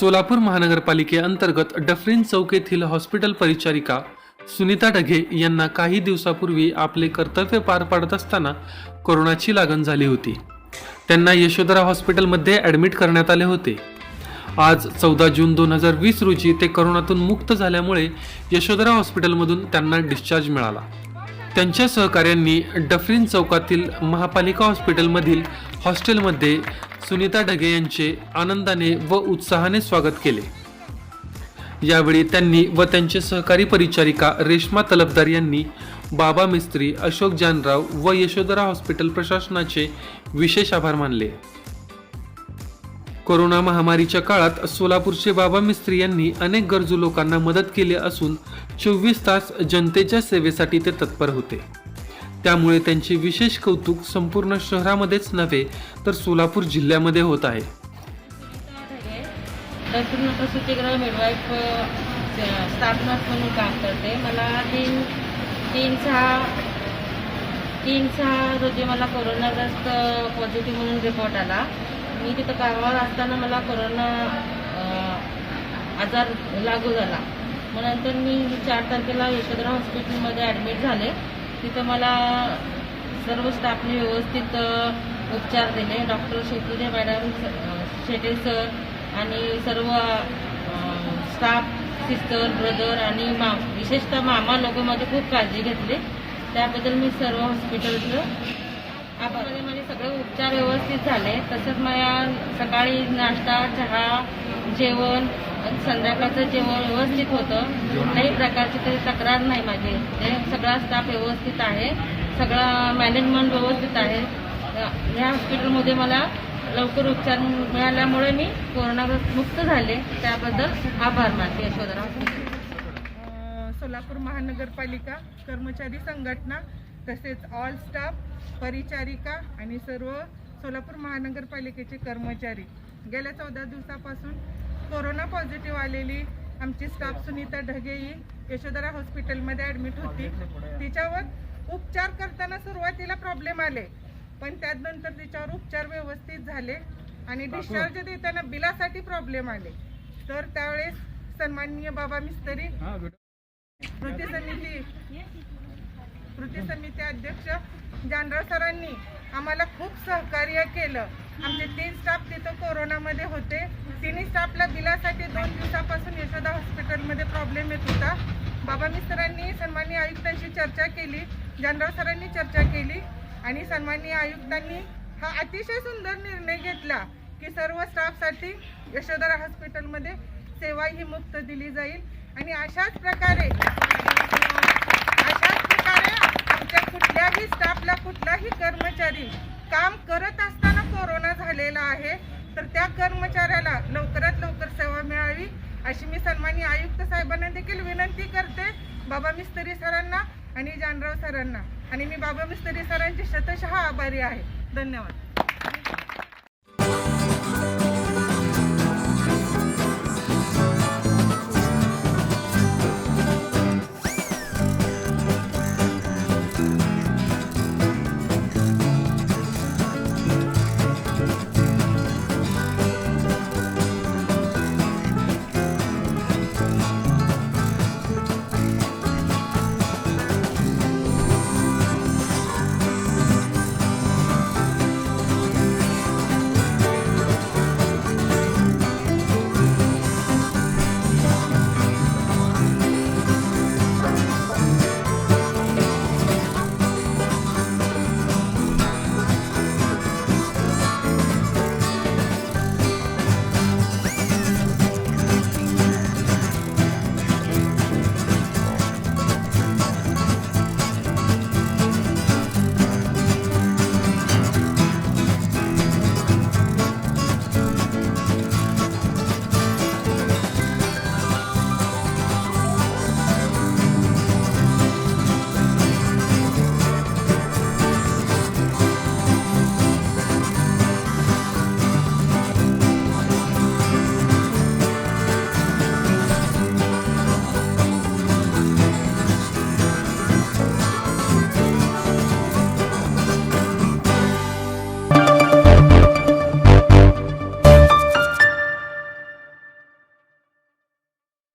Solapur महानगरपालिकेअंतर्गत Dufferin चौक येथील hospital परिचारिका सुनीता ढगे यांना काही दिवसापूर्वी आपले कर्तव्य पार पाडत असताना कोरोनाची लागण झाली होती. त्यांना यशोधरा हॉस्पिटलमध्ये ॲडमिट करण्यात आले होते. आज चौदा जून दोन हजार वीस रोजी ते करोनातून मुक्त झाल्यामुळे यशोधरा हॉस्पिटलमधून त्यांना डिस्चार्ज मिळाला. त्यांच्या सहकाऱ्यांनी डफरीन चौकातील महापालिका हॉस्पिटलमधील हॉस्टेलमध्ये सुनीता ढगे यांचे आनंदाने व उत्साहाने स्वागत केले. यावेळी त्यांनी व त्यांचे सहकारी परिचारिका रेश्मा तलबदार यांनी बाबा मिस्त्री अशोक जानराव व यशोधरा हॉस्पिटल प्रशासनाचे विशेष आभार मानले. कोरोना महामारीच्या काळात सोलापूरचे बाबा मिस्त्री यांनी अनेक गरजू लोकांना मदत केली असून चोवीस तास जनतेच्या सेवेसाठी ते तत्पर होते. त्यामुळे त्यांचे विशेष कौतुक संपूर्ण शहरामध्येच नव्हे तर सोलापूर जिल्ह्यामध्ये होत आहे. दक्षिण प्रसूतीगृह मिडवाईफ स्टाफ म्हणून काम करते. मला तीन तीन सहा तीन सहा रोजी मला कोरोनाग्रस्त पॉझिटिव्ह म्हणून रिपोर्ट आला. मी तिथं कामावर असताना मला कोरोना आजार लागू झाला. मग नंतर मी चार तारखेला यशोधरा हॉस्पिटलमध्ये ॲडमिट झाले. तिथं मला सर्व स्टाफने व्यवस्थित उपचार दिले. Doctor Sheture madam Shete sir आणि सर्व स्टाफ सिस्टर ब्रदर आणि मा विशेषतः मामा लोकांमध्ये खूप काळजी घेतली. त्याबद्दल मी सर्व हॉस्पिटलचं आबामध्ये माझे सगळे उपचार व्यवस्थित झाले. तसंच माझ्या सकाळी नाश्ता चहा जेवण संध्याकाळचं जेवण व्यवस्थित होतं. कुठल्याही प्रकारची काही तक्रार नाही माझी. ते सगळा स्टाफ व्यवस्थित आहे. सगळा मॅनेजमेंट व्यवस्थित आहे. या हॉस्पिटलमध्ये मला लवकर उपचार मिळाल्यामुळे मी कोरोनाग्रस्त मुक्त झाले. त्याबद्दल आभार मानते यशोधरा. सोलापूर महानगरपालिका कर्मचारी संघटना तसेच ऑल स्टाफ परिचारिका आणि सर्व सोलापूर महानगरपालिकेचे कर्मचारी गेल्या चौदा दिवसापासून कोरोना पॉझिटिव्ह आलेली आमची स्टाफ सुनीता ढगे ही यशोधरा हॉस्पिटलमध्ये ॲडमिट होती. तिच्यावर उपचार करताना सुरुवातीला प्रॉब्लेम आले पण त्यानंतर तिच्यावर उपचार व्यवस्थित झाले आणि डिस्चार्ज देताना बिलासाठी प्रॉब्लेम आले. तर त्यावेळेस सन्माननीय बाबा मिस्त्री कृती समिती कृती समिती अध्यक्ष जानराव सरांनी आम्हाला खूप सहकार्य केलं. आमचे तीन स्टाफ तिथं कोरोनामध्ये होते. तिन्ही स्टाफला दिलासाठी दोन दिवसापासून यशोदा हॉस्पिटलमध्ये प्रॉब्लेम येत होता. बाबा मिस्टरांनी सन्माननीय आयुक्तांशी चर्चा केली. जानराव सरांनी चर्चा केली. आणि सन्माननीय आयुक्तांनी हा अतिशय सुंदर निर्णय घेतला की सर्व स्टाफसाठी यशोधरा हॉस्पिटलमध्ये सेवा ही मुक्त दिली जाईल. आणि अशाच प्रकारे अशाच प्रकारे आमच्या कुठल्याही स्टाफला कुठलाही कर्मचारी काम करत असताना कोरोना झालेला आहे तर त्या कर्मचाऱ्याला लवकरात लवकर सेवा मिळावी अशी मी सन्मानी आयुक्त साहेबांना देखील विनंती करते. बाबा मिस्तरी सरांना आणि जानराव सरांना. आणि मी बाबा मिस्तरी सरांची शतशः आभारी आहे. धन्यवाद.